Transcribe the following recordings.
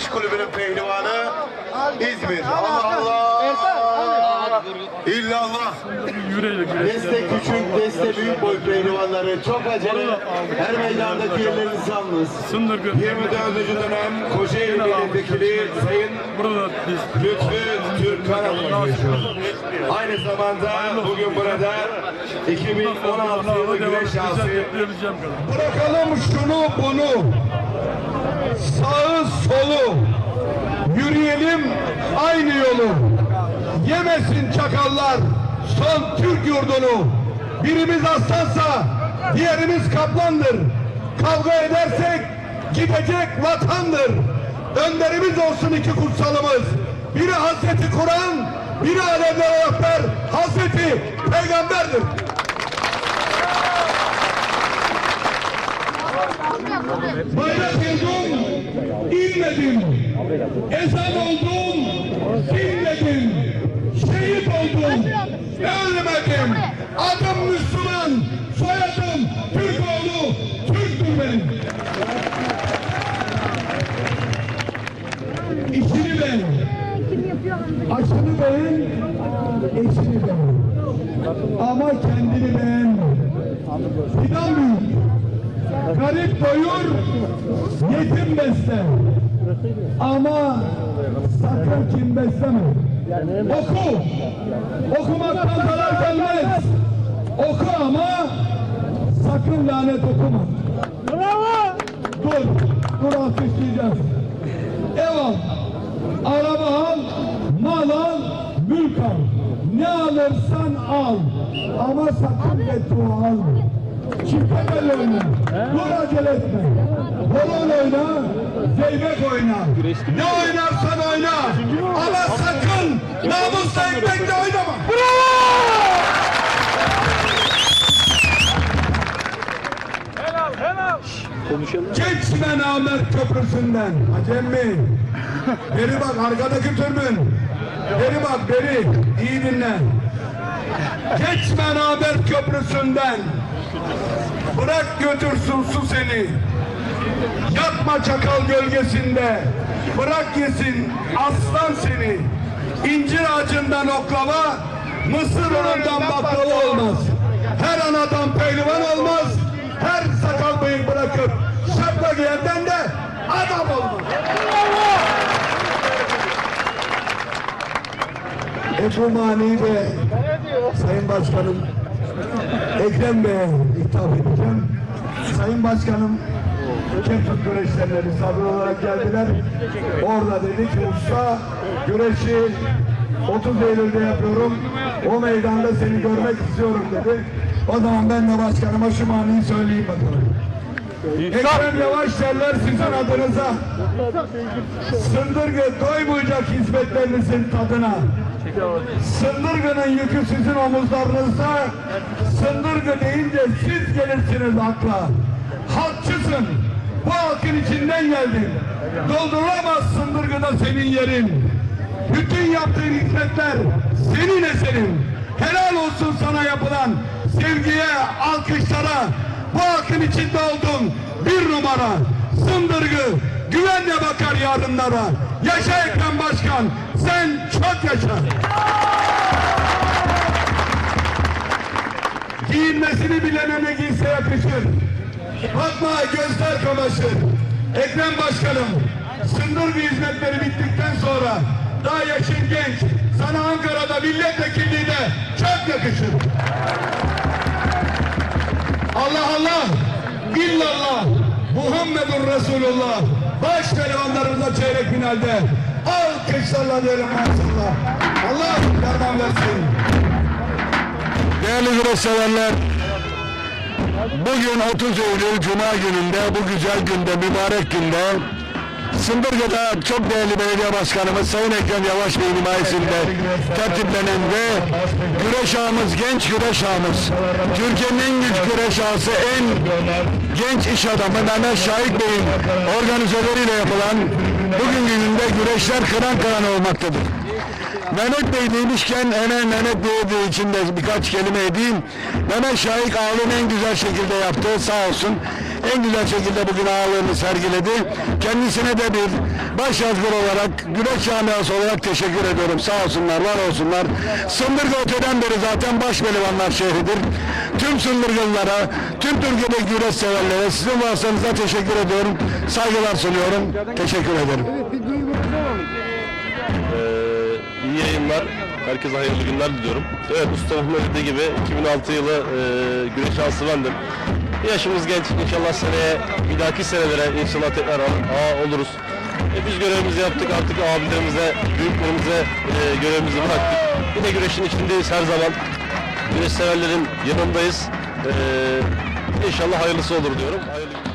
Genç Kulübü'nün pehlivanı İzmir. Allah Allah. İllallah. Deste küçük, deste büyük boy pehlivanları çok acele. Her meydandaki yerleriniz yalnız. Sındırgı. 24. dönem Kocaeli Milletvekili Sayın Lütfü Türkan. Aynı zamanda bugün burada 2016 yılı güreş şansı. Bırakalım şunu bunu. Sağı solu. Yürüyelim aynı yolu. Yemesin çakallar son Türk yurdunu. Birimiz aslansa diğerimiz kaplandır. Kavga edersek gidecek vatandır. Önderimiz olsun iki kutsalımız. Biri Hazreti Kur'an, biri alemlere rehber Hazreti Peygamberdir. Bayrak yıldım, inmedim. Ezan oldum, dinledim. Şehit oldum, ölmedim. Adım Müslüman, soyadım Türkoğlu, Türktür benim. İşini beğen, aşını beğen, eşini beğen. Ama kendini beğenme. Fidan büyük. Garip doyur, yetim besle. Ama sakın kim besleme. Oku. Okumaktan zarar gelmez. Oku ama sakın lanet okuma. Bravo. Dur. Dur alkışlayacağız. Ev al. Araba al. Mal al. Mülk al. Ne alırsan al. Ama sakın beddua alma. Çifte bel oyna. Dur acele etme. Balon oyna. Zeybek oyna. Ne oynarsan oyna. Ama sakın namusla ekmekle oynama. Geçme namert köprüsünden. Acem mi? Beri bak arkadaki türbün. Beri bak beri. İyi dinle. Geçme namert köprüsünden. Bırak götürsün su seni. Yatma çakal gölgesinde. Bırak yesin aslan seni. İncir ağacından oklava, mısır unundan baklava olmaz. Her anadan pehlivan olmaz. Her sakal bıyık bırakıp şapka giyenden de adam olmaz. Ebu Mani ve Sayın Başkanım Ekrem Bey'e hitap edeceğim. Sayın Başkanım Kepsut güreşlerine misafir olarak geldiler. Orada dedi ki usta güreşi 30 Eylül'de yapıyorum. O meydanda seni görmek istiyorum dedi. O zaman ben de başkanıma şu maniyi söyleyeyim bakalım. Ekrem Yavaş derler sizin adınıza. Sındırgı doymayacak hizmetlerinizin tadına. Sındırgı'nın yükü sizin omuzlarınızda. Sındırgı deyince siz gelirsiniz akla. Halkçısın. Bu halkın içinden geldin. Doldurulamaz Sındırgı'da senin yerin. Bütün yaptığın hizmetler senin eserin. Helal olsun sana yapılan sevgiye, alkışlara. Bu halkın içinde oldun bir numara. Sındırgı güvenle bakar yarınlara. Yaşa Ekrem Başkan, sen çok yaşa. Giyinmesini bilene ne giyse yakışır. Bakma gözler kamaşır. Ekrem Başkanım, Sındırgı hizmetleri bittikten sonra daha yaşın genç, sana Ankara'da milletvekilliği de çok yakışır. Allah Allah, illallah, Muhammedur Resulullah. Baş pehlivanlarımıza çeyrek finalde. Alkışlarla diyelim maşallah. Allah yardım versin. Değerli güreş severler, bugün 30 Eylül Cuma gününde, bu güzel günde, mübarek günde Sındırgı'da çok değerli belediye başkanımız Sayın Ekrem Yavaş Bey'in himayesinde tertiplenen ve güreş ağımız, genç güreş ağımız, Türkiye'nin en güç güreş ağası, en genç iş adamı Mehmet Şahik Bey'in organizatörüyle yapılan bugün gününde güreşler kıran kıran olmaktadır. Mehmet Bey demişken hemen Mehmet Bey için de birkaç kelime edeyim. Mehmet Şahik ağlını en güzel şekilde yaptı sağ olsun. En güzel şekilde bugün ağırlığını sergiledi. Kendisine de bir baş yazgır olarak, güreş camiası olarak teşekkür ediyorum. Sağ olsunlar, var olsunlar. Sındırgı öteden beri zaten baş pehlivanlar şehridir. Tüm Sındırgılılara, tüm Türkiye'deki güreş severlere, sizin vasıtanıza teşekkür ediyorum. Saygılar sunuyorum. Teşekkür ederim. Ee, iyi yayınlar. Herkese hayırlı günler diliyorum. Evet Mustafa'nın dediği gibi 2006 yılı e, güreş şansı bendim. Yaşımız genç. İnşallah seneye bir dahaki senelere inşallah tekrar ağa oluruz. E, biz görevimizi yaptık artık abilerimize, büyüklerimize e, görevimizi bıraktık. Yine güreşin içindeyiz her zaman. Güreş severlerin yanındayız. E, inşallah hayırlısı olur diyorum. Hayırlı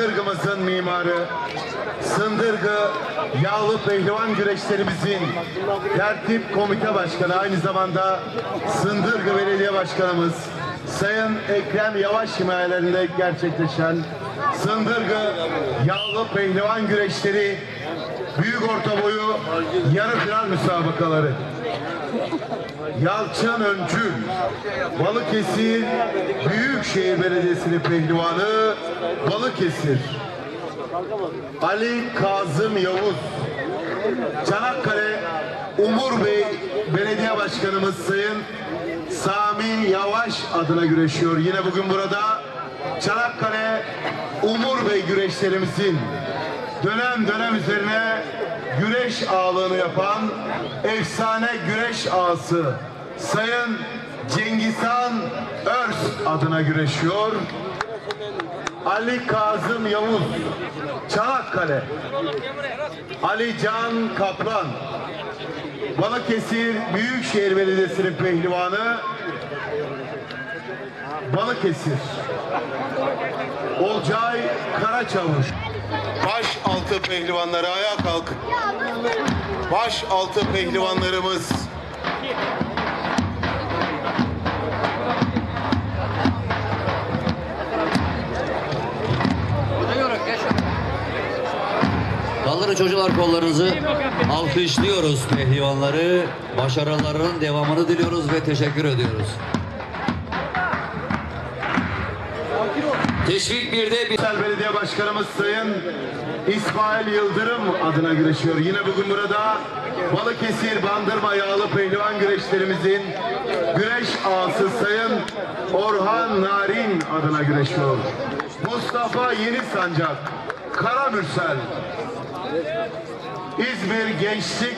Sındırgımızın mimarı, Sındırgı Yağlı Pehlivan Güreşlerimizin tertip komite başkanı, aynı zamanda Sındırgı Belediye Başkanımız Sayın Ekrem Yavaş himayelerinde gerçekleşen Sındırgı Yağlı Pehlivan Güreşleri Büyük Orta Boyu yarı final müsabakaları. Yalçın Öncül, Balıkesir Büyükşehir Belediyesi'nin pehlivanı Balıkesir. Ali Kazım Yavuz, Çanakkale Umur Bey Belediye Başkanımız Sayın Sami Yavaş adına güreşiyor. Yine bugün burada Çanakkale Umur Bey güreşlerimizin dönem dönem üzerine güreş ağlığını yapan efsane güreş ağası Sayın Cengizhan Örs adına güreşiyor. Ali Kazım Yavuz Çanakkale. Ali Can Kaplan Balıkesir Büyükşehir Belediyesi'nin pehlivanı. Balıkesir. Olcay Karaçavuş Baş altı pehlivanları ayağa kalk. Baş altı pehlivanlarımız Kaldırın çocuklar kollarınızı. Alkışlıyoruz pehlivanları. Başarılarının devamını diliyoruz ve teşekkür ediyoruz. Teşvik 1'de bir... Büyükşehir Belediye Başkanımız Sayın İsmail Yıldırım adına güreşiyor. Yine bugün burada Balıkesir Bandırma Yağlı Pehlivan güreşlerimizin güreş ağası Sayın Orhan Narin adına güreşiyor. Mustafa Yeni Sancak, Karamürsel, İzmir Gençlik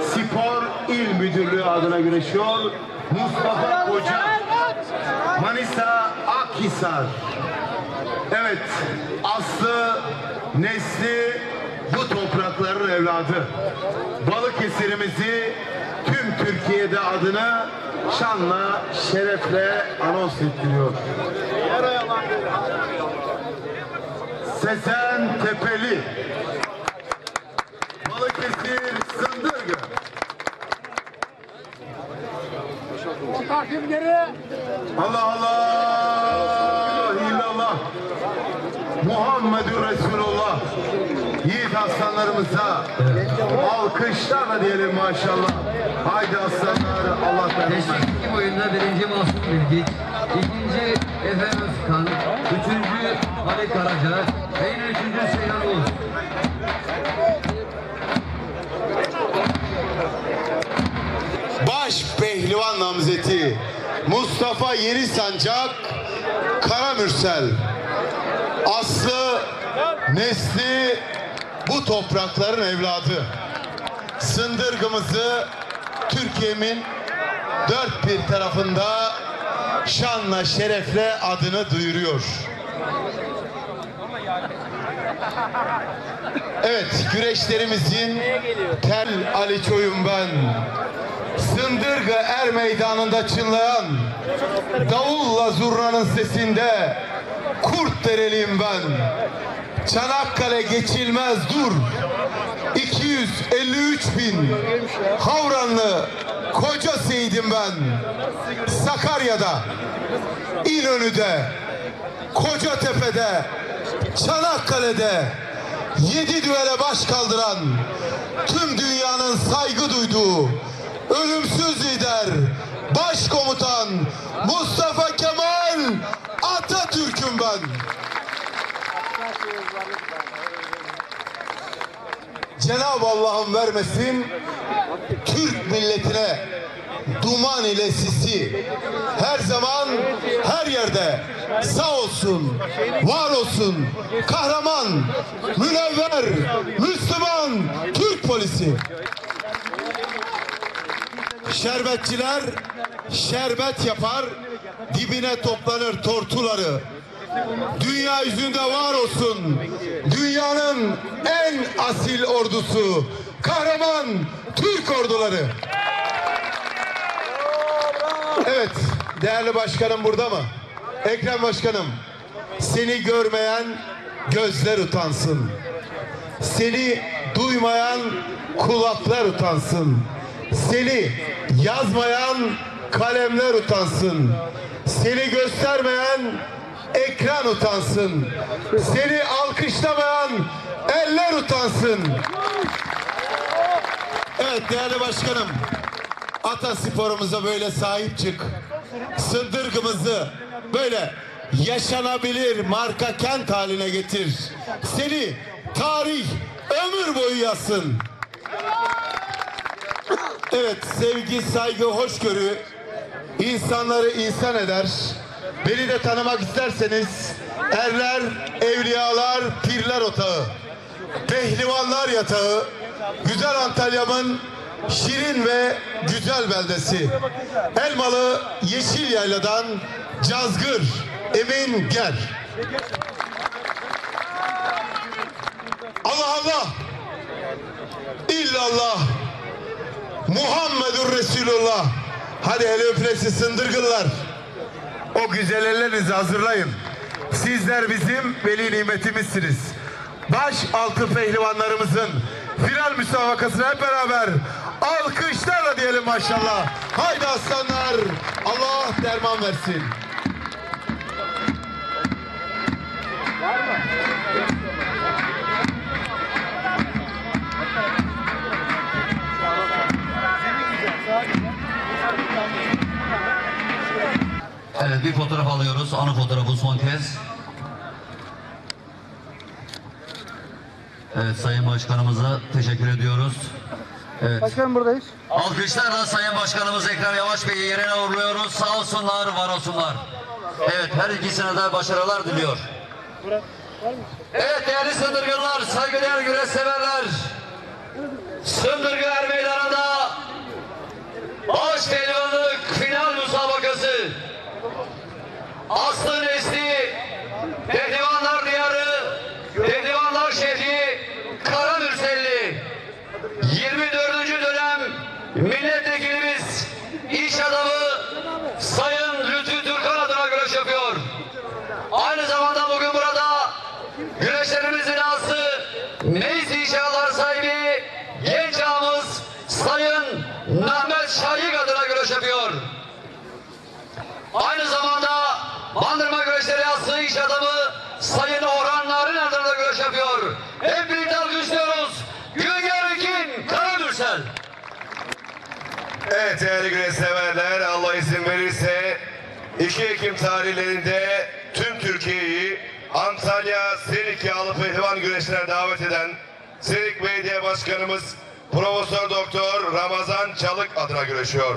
Spor İl Müdürlüğü adına güreşiyor. Mustafa Koca, Manisa Akhisar. Evet, aslı, nesli bu toprakların evladı. Balıkesir'imizi tüm Türkiye'de adını şanla, şerefle anons ettiriyor. Sesen Tepeli, Balıkesir Sındırgı. Allah Allah illallah Muhammedur Resulullah Yiğit aslanlarımıza alkışlarla diyelim maşallah. Haydi aslanlar Allah Teşvik 2 boyunda birinci Mahsun Bilgiç, ikinci Efe Özkan, üçüncü Ali Karaca ve yine üçüncü Seyhan Oğuz. Baş pehlivan namzeti Mustafa Yeni Sancak Karamürsel Aslı nesli bu toprakların evladı Sındırgımızı Türkiye'min dört bir tarafında şanla şerefle adını duyuruyor. Evet, güreşlerimizin Tel Ali Çoyum ben. Sındırgı Er Meydanı'nda çınlayan davulla zurnanın sesinde kurt dereliyim ben. Çanakkale geçilmez dur. 253 bin Havranlı koca seydim ben. Sakarya'da, İnönü'de, Kocatepe'de, Çanakkale'de yedi düvele baş kaldıran tüm dünyanın saygı duyduğu ölümsüz lider başkomutan Mustafa Kemal Atatürk'üm ben. Cenab-ı Allah'ım vermesin Türk milletine duman ile sisi her zaman her yerde sağ olsun, var olsun, kahraman, münevver, Müslüman, Türk polisi. Şerbetçiler şerbet yapar, dibine toplanır tortuları. Dünya yüzünde var olsun. Dünyanın en asil ordusu. Kahraman Türk orduları. Evet, değerli başkanım burada mı? Ekrem başkanım, seni görmeyen gözler utansın. Seni duymayan kulaklar utansın. Seni yazmayan kalemler utansın. Seni göstermeyen ekran utansın. Seni alkışlamayan eller utansın. Evet değerli başkanım. Atasporumuza böyle sahip çık. Sındırgımızı böyle yaşanabilir marka kent haline getir. Seni tarih ömür boyu yazsın. Evet sevgi, saygı, hoşgörü insanları insan eder. Beni de tanımak isterseniz erler, evliyalar, pirler otağı. Pehlivanlar yatağı, güzel Antalya'mın şirin ve güzel beldesi. Elmalı Yeşil Yayla'dan Cazgır, Emin Ger. Allah Allah, illallah, Muhammedur Resulullah. Hadi el öpülesi sındırgınlar. O güzel ellerinizi hazırlayın. Sizler bizim veli nimetimizsiniz. Baş altı pehlivanlarımızın final müsabakasını hep beraber alkışlarla diyelim maşallah. Haydi aslanlar. Allah derman versin. Fotoğraf alıyoruz. Anı fotoğrafı son kez. Evet Sayın Başkanımıza teşekkür ediyoruz. Evet. Başkanım buradayız. Alkışlarla Sayın Başkanımız Ekrem Yavaş Bey'i yerine uğurluyoruz. Sağ olsunlar, var olsunlar. Evet her ikisine de başarılar diliyor. Evet değerli Sındırgınlar, saygıdeğer güreş severler. Sındırgı Er Meydanı'nda baş pehlivanlık final müsabakası. Aslı Nesli, Pehlivanlar Diyarı, Pehlivanlar Şehri, Karamürselli. 24. dönem milletvekilimiz, iş adamı Sayın Lütfü Türkan adına güreş yapıyor. Aynı zamanda bugün burada güreşlerimizin aslı Neyse inşallah sahibi genç ağamız Sayın Mehmet Şahik adına güreş yapıyor. Aynı zamanda Bandırma Güreşleri aslı iş adamı Sayın Orhan Narin adına güreş yapıyor. Hep birlikte alkışlıyoruz. Günger Ekin Karadürsel. Evet değerli güreş severler Allah izin verirse 2 Ekim tarihlerinde tüm Türkiye'yi Antalya Serik Yağlı Pehlivan güreşine davet eden Serik Belediye Başkanımız Profesör Doktor Ramazan Çalık adına güreşiyor.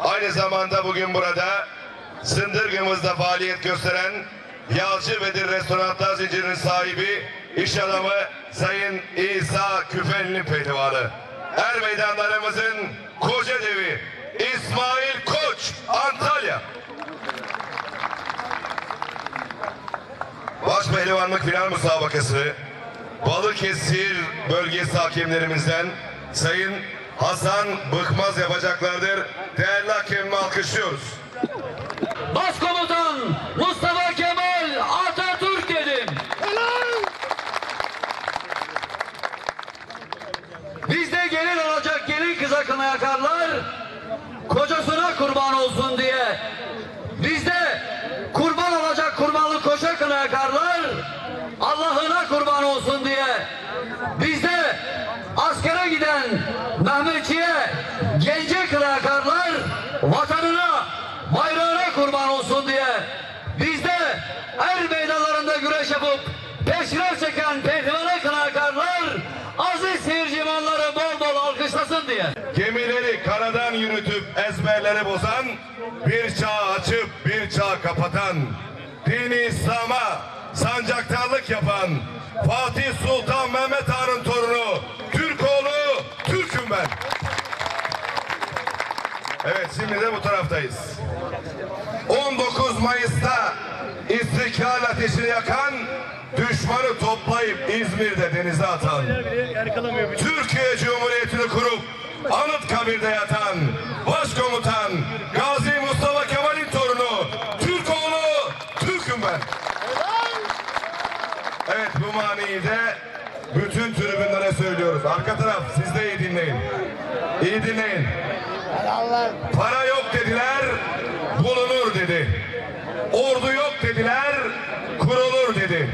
Aynı zamanda bugün burada Sındırgımızda faaliyet gösteren Yalçı Bedir Restoranlar Zinciri'nin sahibi iş adamı Sayın İsa Küfenli Pehlivanı. Er meydanlarımızın Kocadevi, İsmail Koç, Antalya. Baş pehlivanlık final müsabakası Balıkesir bölgesi hakemlerimizden Sayın Hasan Bıkmaz yapacaklardır. Değerli hakemimi alkışlıyoruz. Başkomutan Mustafa Kemal Atatürk dedim. Bizde gelin olacak kına yakarlar. Kocasına kurban olsun diye. Bizde kurban olacak kurbanlık koşa kına yakarlar. Allah'ına kurban olsun diye. Bizde askere giden Mehmetçiye gence sancaktarlık yapan, Fatih Sultan Mehmet Han'ın torunu, Türkoğlu, Türk'üm ben. Evet şimdi de bu taraftayız. 19 Mayıs'ta İstiklal ateşini yakan, düşmanı toplayıp İzmir'de denize atan, Türkiye Cumhuriyeti'ni kurup Anıtkabir'de yatan Başkomutan Gazi Mustafa Kemal'in torunu Türkoğlu Türk'üm ben. Evet bu maniyi de bütün tribünlere söylüyoruz. Arka taraf siz de iyi dinleyin. İyi dinleyin. Para yok dediler, bulunur dedi. Ordu yok dediler, kurulur dedi.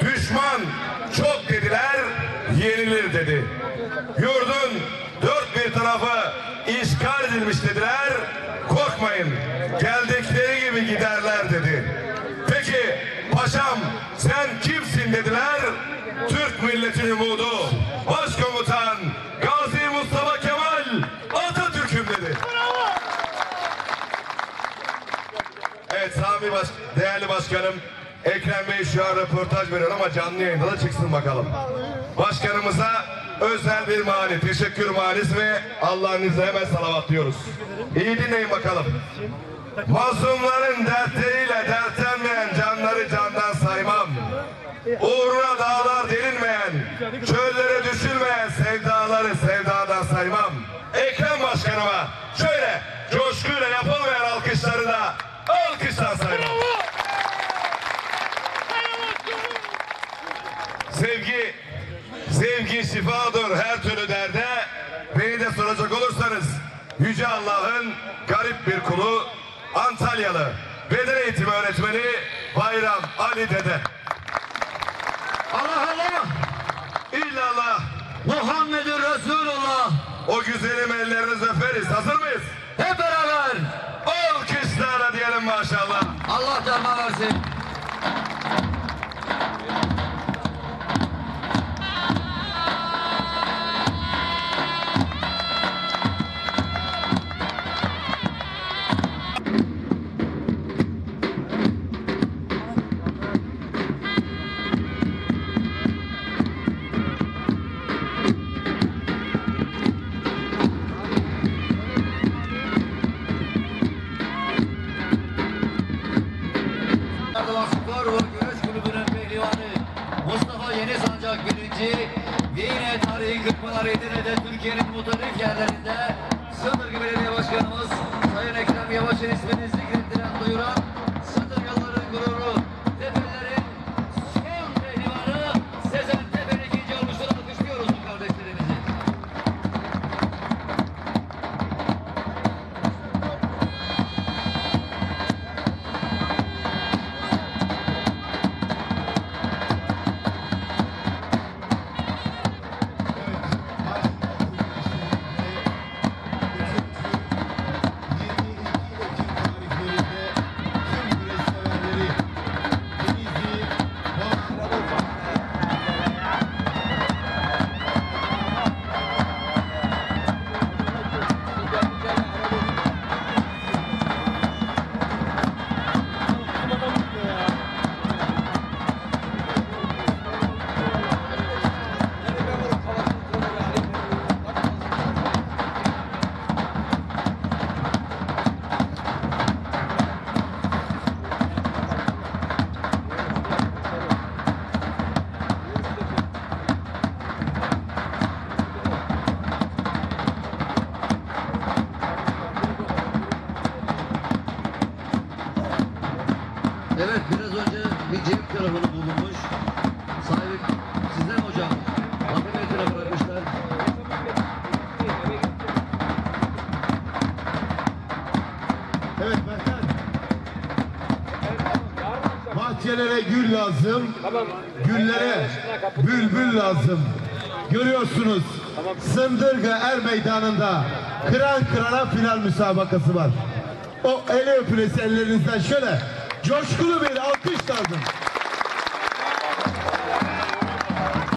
Düşman çok dediler, yenilir dedi. Yurdun dört bir tarafı işgal edilmiş dediler. Korkmayın, geldikleri gibi giderler dedi. Paşam sen kimsin dediler. Türk milletinin umudu, başkomutan Gazi Mustafa Kemal Atatürk'üm dedi. Evet Sami Baş değerli başkanım Ekrem Bey şu an röportaj veriyor ama canlı yayında da çıksın bakalım. Başkanımıza özel bir mani, teşekkür manisi ve Allah'ın izniyle hemen salavatlıyoruz. İyi dinleyin bakalım. Mazlumların dertleriyle dertlenmeyen canları candan saymam. Uğruna dağlar delinmeyen, çöllere düşülmeyen sevdaları sevdadan saymam. Ekrem Başkanıma şöyle coşkuyla yapılmayan alkışları da alkıştan saymam. Sevgi, sevgi şifadır her türlü derde. Beni de soracak olursanız Yüce Allah'ın Antalyalı beden eğitimi öğretmeni Bayram Ali Dede. Allah Allah İllallah Muhammedur Resulullah o güzelim ellerinizi öperiz. Hazır mıyız? hep beraber Alkışlarla diyelim maşallah. Allah canına versin. Türkiye'nin muhtelif yerlerinde Sındırgı Belediye Başkanımız Sayın Ekrem Yavaş'ın ismini zikrettiren duyuran Bahçelere gül lazım. Güllere bülbül lazım. Görüyorsunuz Sındırga Er Meydanı'nda kıran kırana final müsabakası var. O eli öpülesi ellerinizden şöyle coşkulu bir alkış lazım.